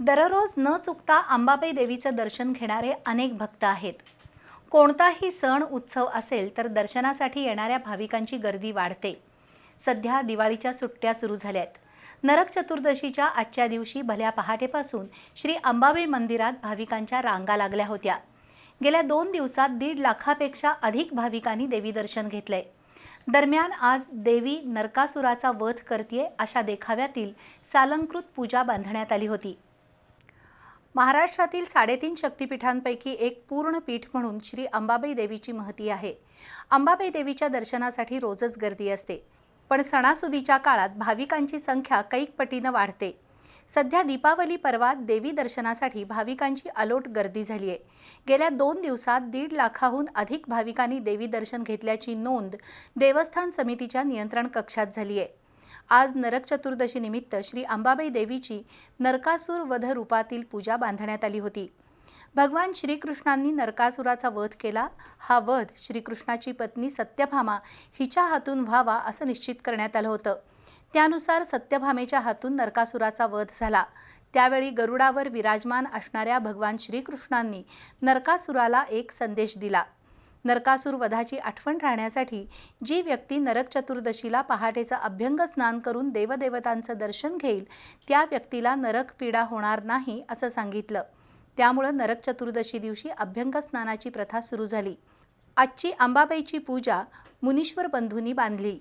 दररोज न चुकता अंबाबाई देवीचं दर्शन घेणारे अनेक भक्त आहेत. कोणताही सण उत्सव असेल तर दर्शनासाठी येणाऱ्या भाविकांची गर्दी वाढते. सध्या दिवाळीच्या सुट्ट्या सुरू झाल्यात. नरक चतुर्दशीच्या आजच्या दिवशी भल्या पहाटेपासून श्री अंबाबाई मंदिरात भाविकांच्या रांगा लागल्या होत्या. गेल्या दोन दिवसात दीड लाखापेक्षा अधिक भाविकांनी देवी दर्शन घेतलंय. दरम्यान आज देवी नरकासुराचा वध करतीये अशा देखाव्यातील सालंकृत पूजा बांधण्यात आली होती. महाराष्ट्रातील साडेतीन शक्तिपीठांपैकी एक पूर्ण पीठ म्हणून श्री अंबाबाई देवीची महती आहे. अंबाबाई देवीच्या दर्शनासाठी रोजच गर्दी असते. पण सणासुदीच्या काळात भाविकांची संख्या कैक पटीनं वाढते. सध्या दीपावली पर्वात देवी दर्शनासाठी भाविकांची अलोट गर्दी झाली आहे गेल्या दोन दिवसात दीड लाखाहून अधिक भाविकांनी देवी दर्शन घेतल्याची नोंद देवस्थान समितीच्या नियंत्रण कक्षात झाली आहे आज नरक चतुर्दशी निमित्त श्री अंबाबाई देवीची नरकासूर वध रूपातील पूजा बांधण्यात आली होती. भगवान श्रीकृष्णांनी नरकासुराचा वध केला. हा वध श्रीकृष्णाची पत्नी सत्यभामा हिच्या हातून व्हावा असं निश्चित करण्यात आलं होतं. त्यानुसार सत्यभामेच्या हातून नरकासुराचा वध झाला. त्यावेळी गरुडावर विराजमान असणाऱ्या भगवान श्रीकृष्णांनी नरकासुराला एक संदेश दिला. नरकासूर वधाची आठवण राहण्यासाठी जी व्यक्ती नरक चतुर्दशीला पहाटेचं अभ्यंग स्नान करून देवदेवतांचं दर्शन घेईल त्या व्यक्तीला नरक पीडा होणार नाही असं सांगितलं. त्यामुळं नरक चतुर्दशी दिवशी अभ्यंग स्नानाची प्रथा सुरू झाली. आजची अंबाबाईची पूजा मुनीश्वर बंधूंनी बांधली.